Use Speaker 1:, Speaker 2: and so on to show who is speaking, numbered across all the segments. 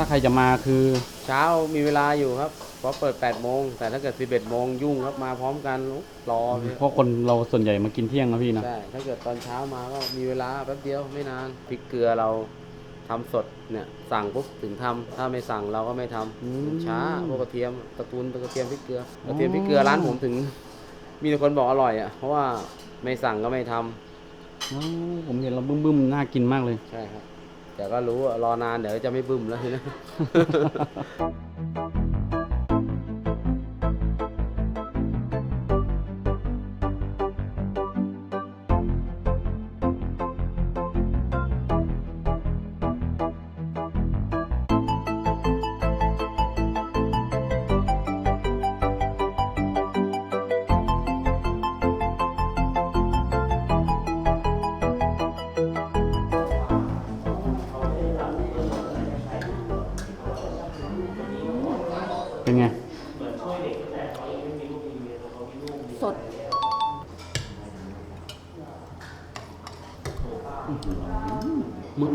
Speaker 1: ถ้าใครจะมาคือ
Speaker 2: เช้ามีเวลาอยู่ครับเพราะเปิด8โมงแต่ถ้าเกิด 11โมงยุ่งครับมาพร้อมกันรอพี่
Speaker 1: เพราะคนเราส่วนใหญ่มากินเที่ยงนะพี่นะ
Speaker 2: ใช่ถ้าเกิดตอนเช้ามาก็มีเวลาแป๊บเดียวไม่นานพริกเกลือเราทำสดเนี่ยสั่งปุ๊บถึงทำถ้าไม่สั่งเราก็ไม่ทำ
Speaker 1: อืม
Speaker 2: มันช้าพวกกระเทียมตระกูลกระเทียมพริกเกลือกระเทียมพริกเกลือร้านผมถึง มีแต่คนบอกอร่อยอะเพราะว่าไม่สั่งก็ไม่ทำ
Speaker 1: อ๋อผมเห็นเราบึ้มๆน่ากินมากเลย
Speaker 2: ใช่ครับ แต่ก็รู้รอนานเดี๋ยวจะไม่บึ้มแล้วทีนะ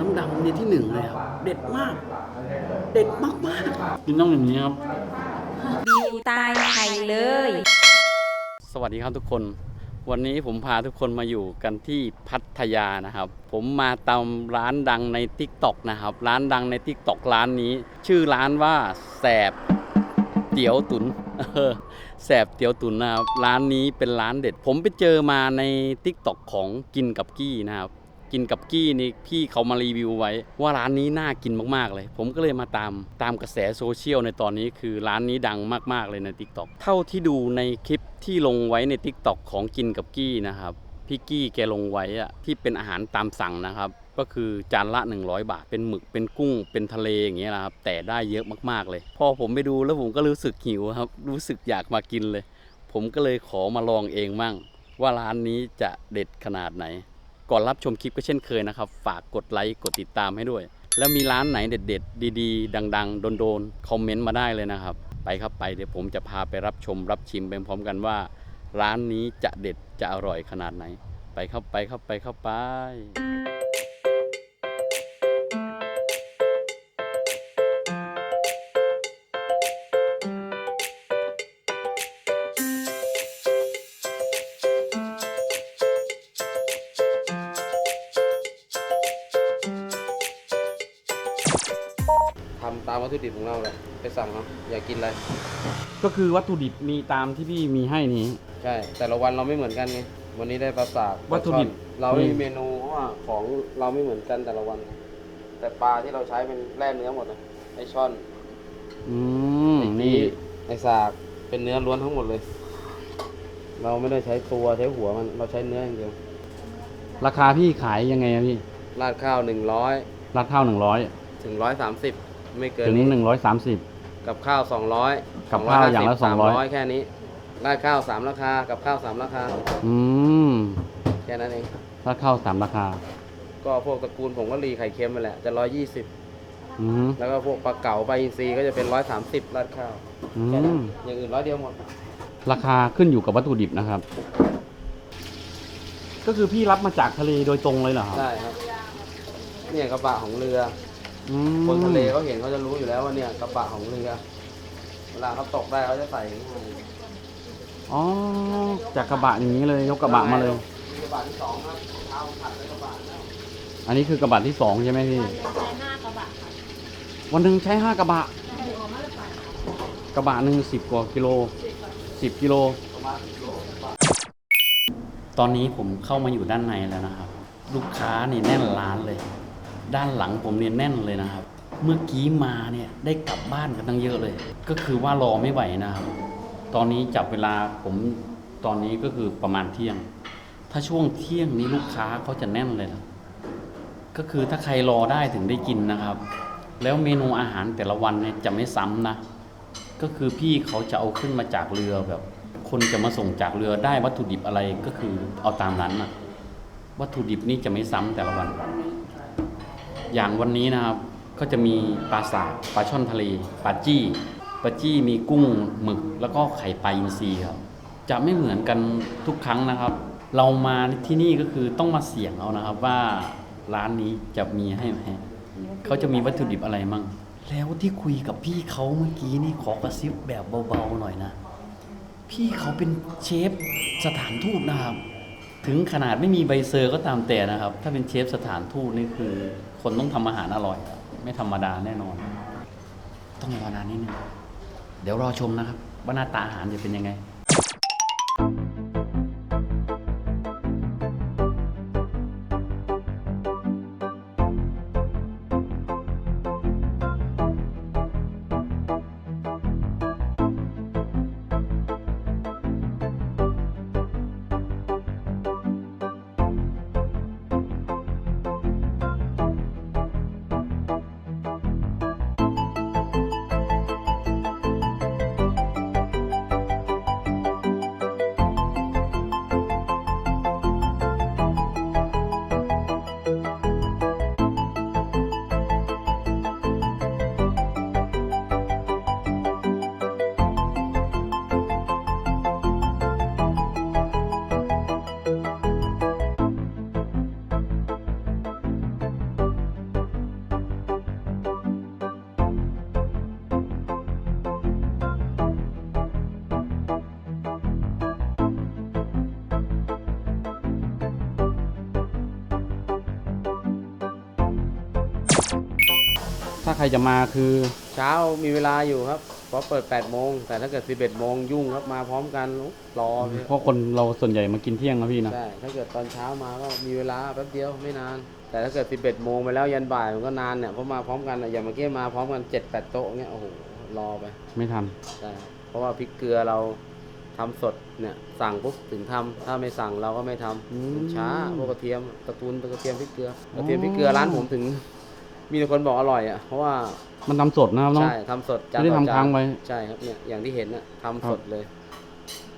Speaker 1: น้ำ
Speaker 2: ดำเนี่ยที่หนึ่งเลยครับ เด็ดมาก เด็ดมากมาก
Speaker 1: กินต้องอย่างนี้ครับ
Speaker 3: บิวตายไข่เลย
Speaker 1: สวัสดีครับทุกคน วันนี้ผมพาทุกคนมาอยู่กันที่พัทยานะครับ ผมมาตามร้านดังใน t ิ k t o k นะครับ ร้านดังใน t ิ k t o k ร้านนี้ ชื่อร้านว่าแสบเตี๋ยวตุนเออแสบเตี๋ยวตุนนะครับ ร้านนี้เป็นร้านเด็ด ผมไปเจอมาใน t ิ k t o k ของกินกับกี้นะครับ กินกับกี้นี่พี่เขามารีวิวไว้ ว่าร้านนี้น่ากินมากๆเลย ผมก็เลยมาตามตามกระแสโซเชียลในตอนนี้คือร้านนี้ดังมากๆเลยใน Tik t o อกเท่าที่ดูในคลิปที่ลงไว้ใน Tik t o อกของกินกับกี้นะครับพี่กี้แกลงไว้อะที่เป็นอาหารตามสั่งนะครับ ก็คือจานละ 100 บาท เป็นหมึกเป็นกุ้งเป็นทะเลอย่างเงี้ยนะครับ แต่ได้เยอะมากๆเลย พอผมไปดูแล้วผมก็รู้สึกหิวครับ รู้สึกอยากมากินเลย ผมก็เลยขอมาลองเองมั่ง ว่าร้านนี้จะเด็ดขนาดไหน ก่อนรับชมคลิปก็เช่นเคยนะครับ ฝากกดไลค์กดติดตามให้ด้วย แล้วมีร้านไหนเด็ดๆ ดีๆ ดัง ๆ โดนๆ คอมเมนต์มาได้เลยนะครับ ไปครับไปเดี๋ยวผมจะพาไปรับชมรับชิมไปพร้อมกันว่า ร้านนี้จะเด็ดจะอร่อยขนาดไหน ไปเข้าไปเข้าไปเข้าไป
Speaker 2: ถุดิบของเราเลยไปสั่งเขาอยากกินอะไร
Speaker 1: ก็คือวัตถุดิบมีตามที่พี่มีให้นี้
Speaker 2: ใช่ แต่ละวันเราไม่เหมือนกันไงวันนี้ได้ปลาสาก
Speaker 1: วัตถุดิบ
Speaker 2: ปลาช่อนเราไม่
Speaker 1: อื
Speaker 2: มี
Speaker 1: ม
Speaker 2: เมนูเพราะว่าของเราไม่เหมือนกันแต่ละวัน แต่ปลาที่เราใช้เป็นแร่เนื้อหมดเลยไอช่อน
Speaker 1: อืม
Speaker 2: ไอ
Speaker 1: นี่
Speaker 2: นี่ไอสากเป็นเนื้อล้วนทั้งหมดเลย เราไม่ได้ใช้ตัวใช้หัวมันเราใช้เนื้ออย่างเดียว
Speaker 1: ราคาพี่ขายยังไงอะพี่
Speaker 2: ราดข้าวหนึ่งร้อย
Speaker 1: ราดข้าวหนึ่งร้อย
Speaker 2: ถึงร้อยสามสิบ ไม่เกิน
Speaker 1: ถึง
Speaker 2: นี้
Speaker 1: หนึ่งร้อยสามสิบ
Speaker 2: กับข้าวสองร้อย
Speaker 1: กับข้าวอย่างละ
Speaker 2: สาม
Speaker 1: 200
Speaker 2: ร้อย แค่นี้ราดข้าวสามราคา กับข้าวสามราคา
Speaker 1: อืม
Speaker 2: แค่นั้นเอง
Speaker 1: ราดข้าวสามราคา
Speaker 2: ก็พวกตระกูลผงกะหรี่ไข่เค็มไปแหละ จะร้อยยี่สิบ
Speaker 1: อืม
Speaker 2: แล้วก็พวกปลาเก๋าปลาอินทรีก็จะเป็นร้อยสามสิบราดข้าว
Speaker 1: อื
Speaker 2: แค่นั้น
Speaker 1: ม
Speaker 2: อย่างอื่นร้อยเดียวหมด
Speaker 1: ราคาขึ้นอยู่กับวัตถุดิบนะครับ ก็คือพี่รับมาจากทะเลโดยตรงเลยเหรอครับ
Speaker 2: ได้ครับ เนี่ยกระบะของเรือ
Speaker 1: อืม
Speaker 2: คนทะเลเขาเห็นเขาจะรู้อยู่แล้วว่าเนี่ยกระบะของเรือเวลาเขาตกได้เขาจะใส่อย่างนี้
Speaker 1: อ๋อจากกระบะอย่างนี้เลยยกกระบะมาเลย
Speaker 2: กระบะที่สองครับเอาผัดในกระบะแล้ว
Speaker 1: อันนี้คือกระบะที่สองใช่ไหมพี่วันหนึ่งใช้ห้ากระบะกระบะหนึ่งสิบกว่ากิโลสิบกิโล
Speaker 2: ประมาณกิโล
Speaker 1: ตอนนี้ผมเข้ามาอยู่ด้านในแล้วนะครับ ลูกค้านี่แน่นร้านเลย ด้านหลังผมเนี่ยแน่นเลยนะครับ เมื่อกี้มาเนี่ยได้กลับบ้านกันตั้งเยอะเลย ก็คือว่ารอไม่ไหวนะครับ ตอนนี้จับเวลาผมตอนนี้ก็คือประมาณเที่ยง ถ้าช่วงเที่ยงนี้ลูกค้าเขาจะแน่นเลยนะก็คือถ้าใครรอได้ถึงได้กินนะครับ แล้วเมนูอาหารแต่ละวันเนี่ยจะไม่ซ้ำนะ ก็คือพี่เขาจะเอาขึ้นมาจากเรือแบบ คนจะมาส่งจากเรือได้วัตถุดิบอะไรก็คือเอาตามนั้นนะวัตถุดิบนี่จะไม่ซ้ำแต่ละวัน อย่างวันนี้นะครับก็จะมีปลาสากปลาช่อนทะเลปลาจี้ปลาจี้มีกุ้งหมึกแล้วก็ไข่ปลาอินทรีครับจะไม่เหมือนกันทุกครั้งนะครับ เรามาที่นี่ก็คือต้องมาเสี่ยงเอานะครับว่าร้านนี้จะมีให้ไหมเขาจะมีวัตถุดิบอะไรมั่งแล้วที่คุยกับพี่เขาเมื่อกี้นี่ขอกระซิบแบบเบาๆหน่อยนะ พี่เขาเป็นเชฟสถานทูตนะครับ ถึงขนาดไม่มีใบเซอร์ก็ตามแต่นะครับ ถ้าเป็นเชฟสถานทูตนี่คือ คนต้องทำอาหารอร่อย ไม่ธรรมดาแน่นอน ต้องรอนานนิดนึงเดี๋ยวรอชมนะครับ ว่าหน้าตาอาหารจะเป็นยังไง รจะมาคือ
Speaker 2: เช้ามีเวลาอยู่ครับเพราะเปิด8โมงแต่ถ้าเกิด11โมงยุ่งครับมาพร้อมกันรอเลย
Speaker 1: เพราะคนเราส่วนใหญ่มากินเที่ยงนะพี่นะ
Speaker 2: ใช่ถ้าเกิดตอนเช้ามาก็มีเวลาแป๊บเดียวไม่นาน แต่ถ้าเกิด11โมงไปแล้วยันบ่ายมันก็นานเนี่ยเพราะมาพร้อมกันอะอย่างเมื่อกี้มาพร้อมกัน7-8โต๊ะเงี้ยโอ้โหรอไป
Speaker 1: ไม่ทัน
Speaker 2: ใช่ครับเพราะว่าพริกเกลือเราทำสดเนี่ยสั่งปุ๊บถึงทำถ้าไม่สั่งเราก็ไม่ทำ
Speaker 1: อืม
Speaker 2: มันช้าพวกกระเทียมตระกูลกระเทียมพริกเกลือกระเทียมพริกเกลือร้านผมถึง มีแต่คนบอกอร่อยอะเพราะว่า
Speaker 1: มันทำสดนะครับเนาะ
Speaker 2: ใช่ทำสดจาน
Speaker 1: ไม่ได้
Speaker 2: ต่อ
Speaker 1: ทำ
Speaker 2: จา
Speaker 1: ค้านงไว้
Speaker 2: ใช่ครับเนี่ยอย่างที่เห็นน่ะทำ
Speaker 1: ครับ
Speaker 2: สดเลย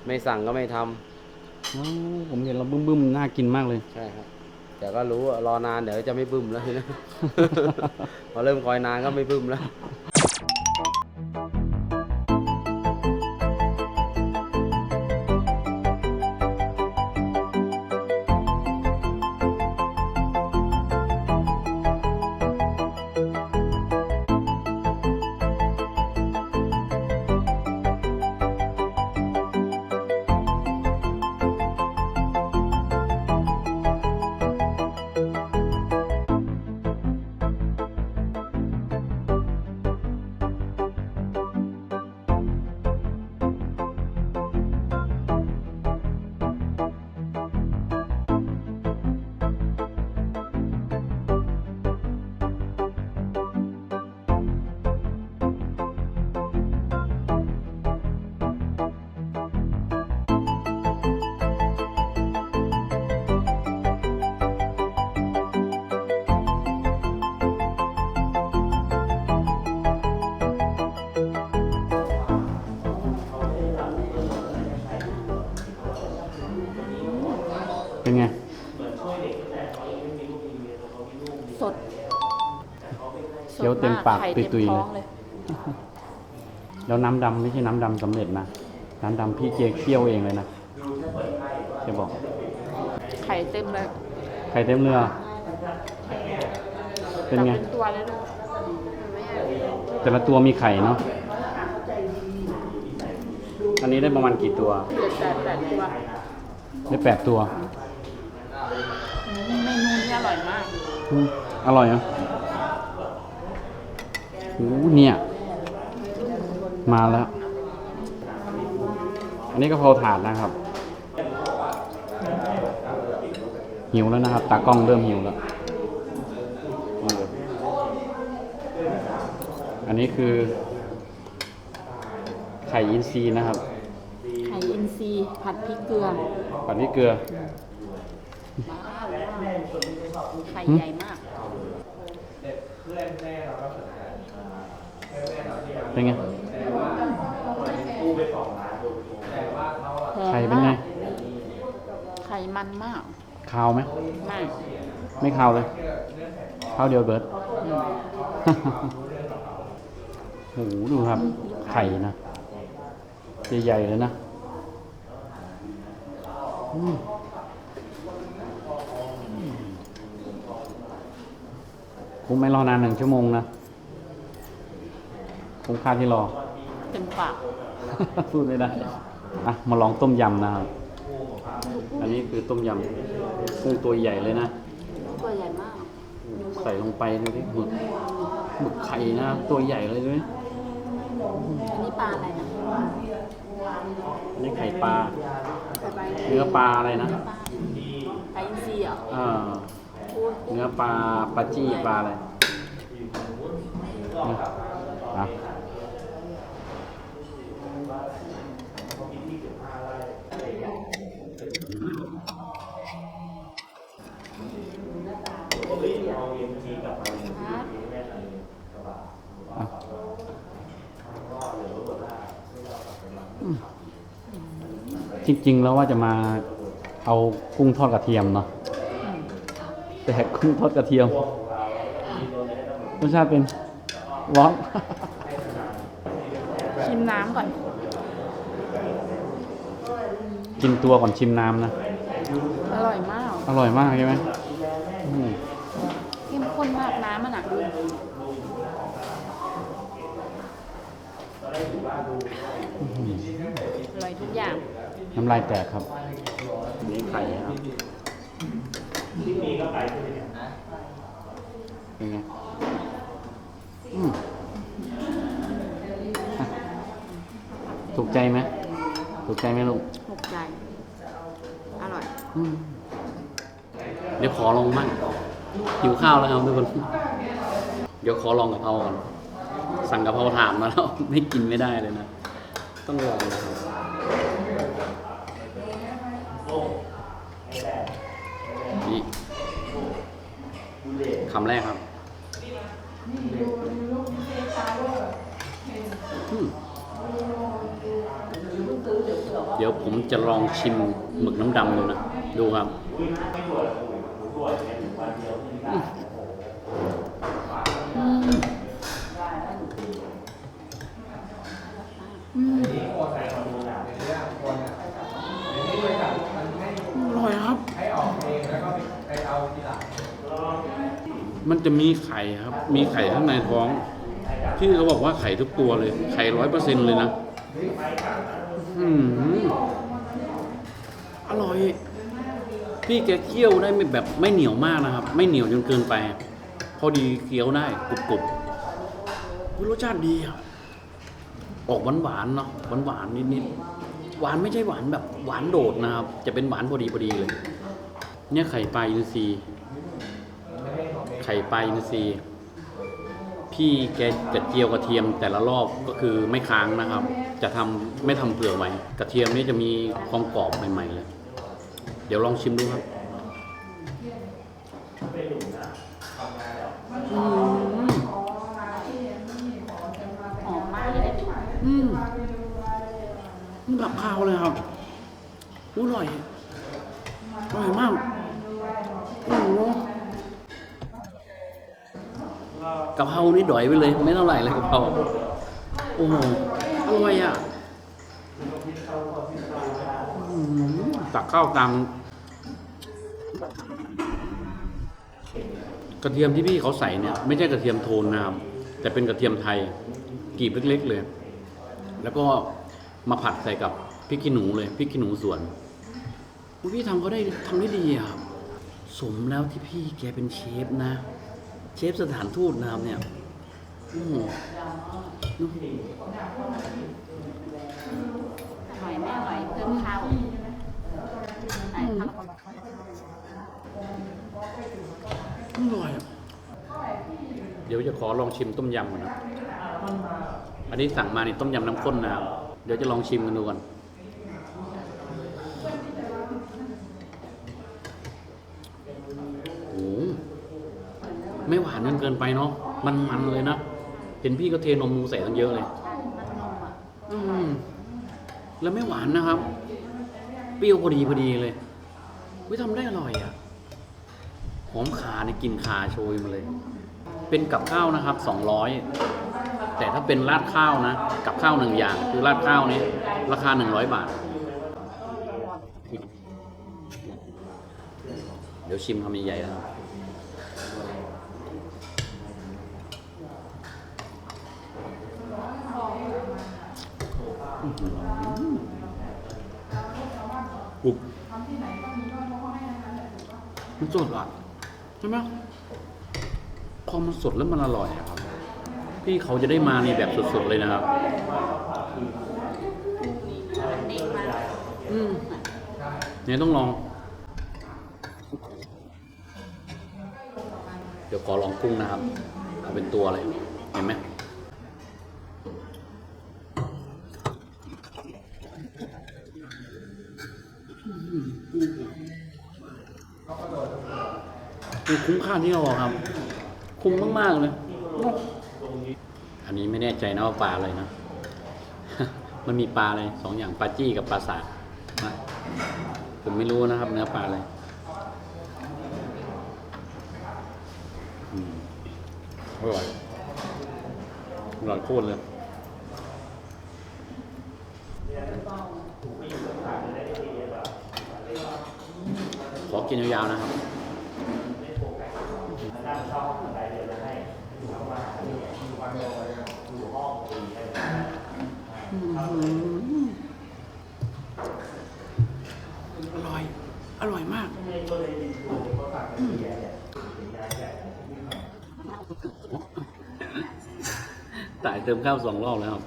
Speaker 2: ไม่สั่งก็ไม่ทำ
Speaker 1: โอ้ผมเห็นแล้วบึ้มๆน่ากินมากเลย
Speaker 2: ใช่ครับแต่ก็รู้ว่ารอนานเดี๋ยวจะไม่บึ้มแล้วทีนะ พอเริ่มคอยนานก็ไม่บึ้มแล้ว
Speaker 1: เคี้ยวเต็มปาก
Speaker 3: ไข่เต็ม
Speaker 1: ตุยๆ
Speaker 3: ท้
Speaker 1: เล
Speaker 3: อยงเลย
Speaker 1: แล้วน้ำดำไม่ใช่น้ำดำสำเร็จนะ น้ำดำพี่เจเคี่ยวเองเลยนะแกบอก
Speaker 3: ไข่เต็มเลย
Speaker 1: ไข่เต็มเรือ เป็นไง
Speaker 3: แต่เป็นตัวเลยลูกเห็นไหมอะ
Speaker 1: แต่ละตัวมีไข่เนาะ อันนี้ได้ประมาณกี่ตัว
Speaker 3: เจ็ดแปดแปดตัว
Speaker 1: ได้แปดตัว
Speaker 3: อืมเมนูนี้อร่อยมาก
Speaker 1: อืมอร่อยเหรอะ โอ้เนี่ย มาแล้ว อันนี้ก็เพราถาดนะครับ หิวแล้วนะครับ ตากล้องเริ่มหิวแล้วเอออันนี้คือ ไข่อินทรีนะครับ
Speaker 3: ไข่อินทรีย์ผัดพริกเกลือ
Speaker 1: ผัดพริกเกลือ
Speaker 3: ไข่ใหญ่มาก
Speaker 1: เป็นไงไข่เป็นไง
Speaker 3: ไข่มันมาก
Speaker 1: คาวไหม
Speaker 3: มาก
Speaker 1: ไม่คาวเลยข้าวเดียวเบิร์ดโอ้โหดูครับ ไข่นะ ใหญ่ๆเลยนะอืมคุ้มไหม่รอนานหนึ่งชั่วโมงนะ คุ้มค่าที่รอ
Speaker 3: เต็มปาก
Speaker 1: พูดไม่ได้อะมาลองต้มยำนะครับ อันนี้คือต้มยำกุ้งตัวใหญ่เลยนะ
Speaker 3: ตัวใหญ่มาก
Speaker 1: ใส่ลงไปดูดิหมึกหมึกไข่นะตัวใหญ่เลยด้วย
Speaker 3: อันนี้ปลาอะไรนะ
Speaker 1: อันนี้ไข่ปลา
Speaker 3: ไข่ปลา
Speaker 1: เนื้อปลาอะไรนะ
Speaker 3: ปลาปลาอินทรีย์เหรอ
Speaker 1: อ่า
Speaker 3: พูด
Speaker 1: เนื้อปลาปลาจี้ปลาอะไรนี่อะอะอืม จริงๆแล้วว่าจะมาเอากุ้งทอดกระเทียมเนาะแต่กุ้งทอดกระเทียมรสชาติเป็นวอก
Speaker 3: ชิมน้ำก่อน
Speaker 1: กินตัวก่อนชิมน้ำนะ
Speaker 3: อร่อยมาก
Speaker 1: อร่อยมากใช่ไหมอืม
Speaker 3: เข้มข้นมากน้ำมันอะอร่อยทุกอย่าง
Speaker 1: น้ำลายแตกครับ นี่ไข่ครับเป็นไงอืมอะถูกใจไหมถูกใจไหมลูก
Speaker 3: ถูกใจ อร่อย
Speaker 1: อืมเดี๋ยวขอลองมั่งหิวข้าวแล้วครับทุกคนเดี๋ยวขอลองกะเพราก่อน สั่งกะเพราถามมาแล้ว ไม่กินไม่ได้เลยนะ ต้องลองนะครับนี่ คำแรกครับอืมเดี๋ยวผมจะลองชิมหมึกน้ำดำดูนะ ดูครับอร่อยครับ มันจะมีไข่ครับ มีไข่ข้างในท้อง ที่เขาบอกว่าไข่ทุกตัวเลย ไข่ร้อยเปอร์เซ็นเลยนะอืมอร่อย พี่แกเคี่ยวได้ไม่แบบไม่เหนียวมากนะครับ ไม่เหนียวจนเกินไป พอดีเคี้ยวได้กรุบกรุบรสชาติดีอะออกหวานหวานเนาะหวานหวานนิดนิดหวานไม่ใช่หวานแบบหวานโดดนะครับ จะเป็นหวานพอดีพอดีเลย เนี่ยไข่ปลาอินทรีย์ ไข่ปลาอินทรีย์พี่แกจะเจียวกระเทียมแต่ละรอบก็คือไม่ค้างนะครับ จะทำไม่ทำเปลือกไว้ กระเทียมนี่จะมีความกรอบใหม่ๆเลย เดี๋ยวลองชิมดูครับอืม
Speaker 3: หอมมากเลย
Speaker 1: อืมแบบข้าวเลยครับอร่อยอร่อยมากโอ้โห กะเพรานี่ดอยไปเลย ไม่เท่าไหร่เลยกะเพราโอ้โหอร่อยอะตักข้าวตามกระเทียมที่พี่เขาใส่เนี่ย ไม่ใช่กระเทียมโทนนะครับแต่เป็นกระเทียมไทยกรีบเล็ก ๆ เลย แล้วก็มาผัดใส่กับพริกขี้หนูเลยพริกขี้หนูสวนพี่ทำเขาได้ทำได้ดีอะครับสมแล้วที่พี่แกเป็นเชฟนะ เชฟสถานทูตนะครับเนี่ยโอ้โห
Speaker 3: อร่อยไม่อร่อยเพิ่มข้าวใส่ข้าว
Speaker 1: อร่อยอะเดี๋ยวจะขอลองชิมต้มยำก่อนนะ อันนี้สั่งมานี่ต้มยำน้ำข้นนะครับ เดี๋ยวจะลองชิมกันดูก่อนโอ้โห ไม่หวานจนเกินไปเนาะมันมันๆเลยนะเห็นพี่ก็เทนมใส่ตั้งเยอะเลย
Speaker 3: ใช่มันนมอะ
Speaker 1: อืมแล้วไม่หวานนะครับ เปรี้ยวพอดีพอดีเลยวิทำได้อร่อยอะหอมขาในยกลิ่นขาโชยมาเลย เป็นกับข้าวนะครับสองร้อยแต่ถ้าเป็นราดข้าวนะ กับข้าวหนึ่งอย่างคือราดข้าวนี้ราคาหนึ่งร้อยบาท เดี๋ยวชิมคำใหญ่ๆนะครับ กรุบมันสดอะใช่ไหมพอมันสดแล้วมันอร่อยอะครับพี่เขาจะได้มาในแบบสดๆเลยนะครับ
Speaker 3: มันเด้งมาก
Speaker 1: อืมเนี่ยต้องลอง เดี๋ยวขอลองกุ้งนะครับเอาเป็นตัวเลย เห็นไหม คือคุ้มค่าที่เราบอกครับ คุ้มมากๆเลยอันนี้ไม่แน่ใจนะว่าปลาอะไรนะ มันมีปลาอะไรสองอย่างปลาจี้กับปลาสาผมไม่รู้นะครับ เนื้อปลาอะไรอร่อยอร่อยโคตรเลยขอกินยาวๆนะครับ อร่อย อร่อยมากต่ายเติมข้าวสองรอบแล้วครับ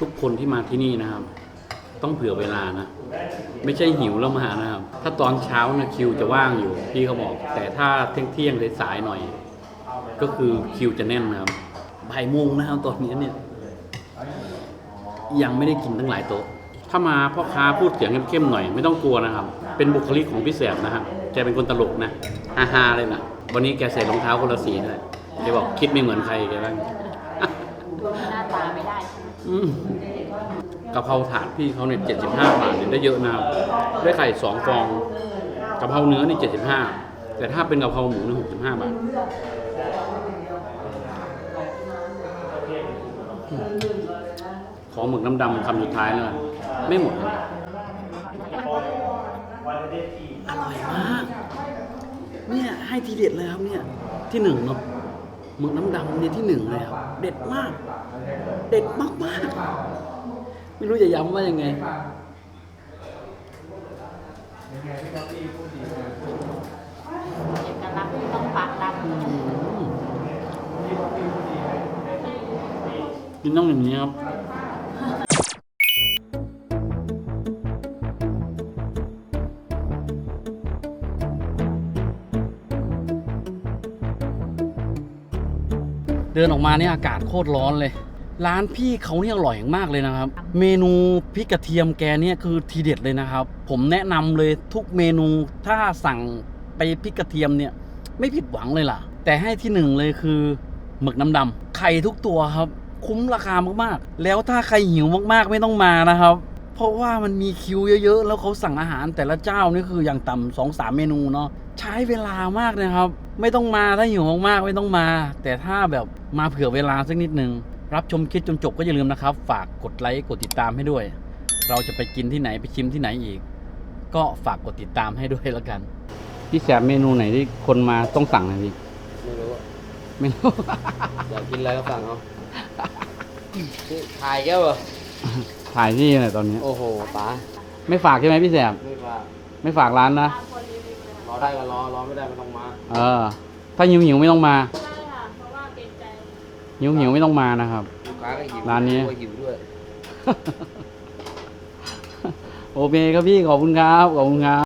Speaker 1: ทุกคนที่มาที่นี่นะครับ ต้องเผื่อเวลานะ ไม่ใช่หิวแล้วมานะครับ ถ้าตอนเช้านะคิวจะว่างอยู่พี่เขาบอก แต่ถ้าเที่ยงเที่ยงๆสายๆหน่อย ก็คือคิวจะแน่นนะครับบ่ายโมงนะครับตอนนี้เนี่ย ยังไม่ได้กินตั้งหลายโต๊ะถ้ามาพ่อค้าพูดเสียงเข้มๆหน่อยไม่ต้องกลัวนะครับ เป็นบุคลิกของพี่แสบนะครับแกเป็นคนตลกนะฮาๆเลยนะวันนี้แกใส่รองเท้าคนละสีด้วยแกบอกคิดไม่เหมือนใครแกบ้าง
Speaker 3: หน้าตาไม่ได้ใช่ไหม
Speaker 1: อืม กะเพราถาดพี่เขาเนี่ยเจ็ดสิบห้าบาทเนี่ยได้เยอะนะครับได้ไข่สองฟองกะเพราเนื้อนี่เจ็ดสิบห้าแต่ถ้าเป็นกะเพราหมูนี่หกสิบห้าบาทขอหมึกน้ำดำคำสุดท้ายเลยไม่หมดเลยอร่อยมากเนี่ยให้ทีเด็ดเลยครับเนี่ยที่หนึ่งเนาะหมึกน้ำดำเนี่ยที่หนึ่งเลยครับ เด็ดมาก เด็ดมากมากๆ ไม่รู้จะย้ำว่ายังไง
Speaker 3: เอกลักษณ์ต้องปากดำ
Speaker 1: กินต้องอย่างนี้ครับ เดินออกมาเนี่ยอากาศโคตรร้อนเลย ร้านพี่เขาเนี่ยอร่อยมากเลยนะครับ เมนูพริกกระเทียมแกเนี่ยคือทีเด็ดเลยนะครับ ผมแนะนำเลยทุกเมนูถ้าสั่งไปพริกกระเทียมเนี่ยไม่ผิดหวังเลยล่ะ แต่ให้ที่หนึ่งเลยคือหมึกน้ำดำไข่ทุกตัวครับ คุ้มราคามากๆ แล้วถ้าใครหิวมากๆไม่ต้องมานะครับ เพราะว่ามันมีคิวเยอะๆ แล้วเขาสั่งอาหารแต่ละเจ้านี่คืออย่างต่ำสองสามเมนูเนาะใช้เวลามากนะครับ ไม่ต้องมาถ้าหิวมากๆไม่ต้องมา แต่ถ้าแบบมาเผื่อเวลาสักนิดนึง รับชมคลิปจนจบก็อย่าลืมนะครับ ฝากกดไลค์กดติดตามให้ด้วย เราจะไปกินที่ไหนไปชิมที่ไหนอีก ก็ฝากกดติดตามให้ด้วยแล้วกัน พี่แสบเมนูไหนที่คนมาต้องสั่งนะพี่
Speaker 2: ไม่รู้อะ
Speaker 1: ไม่รู้
Speaker 2: อยากกินอะไรก็สั่งเอานี่ถ่ายแก้วเหรอ
Speaker 1: ถ่ายที่ไหนตอนนี้
Speaker 2: โอ้โหป๋า
Speaker 1: ไม่ฝากใช่ไหมพี่แสบ
Speaker 2: ไม่ว่า
Speaker 1: ไม่ฝากร้านนะ
Speaker 2: รอได้ก็รอรอไม่ได้ไม่ต้องมา
Speaker 1: เออ ถ้าหิวหิวๆไม่ต้องมา
Speaker 3: ใช่ค่ะเพราะว่าเกรงใจ
Speaker 1: หิวหิวๆไม่ต้องมานะครับ
Speaker 2: ลูกค้าก็หิว
Speaker 1: ร้านนี้
Speaker 2: ด้วยหิวด้วย
Speaker 1: โอเคครับพี่ขอบคุณครับขอบคุณครับ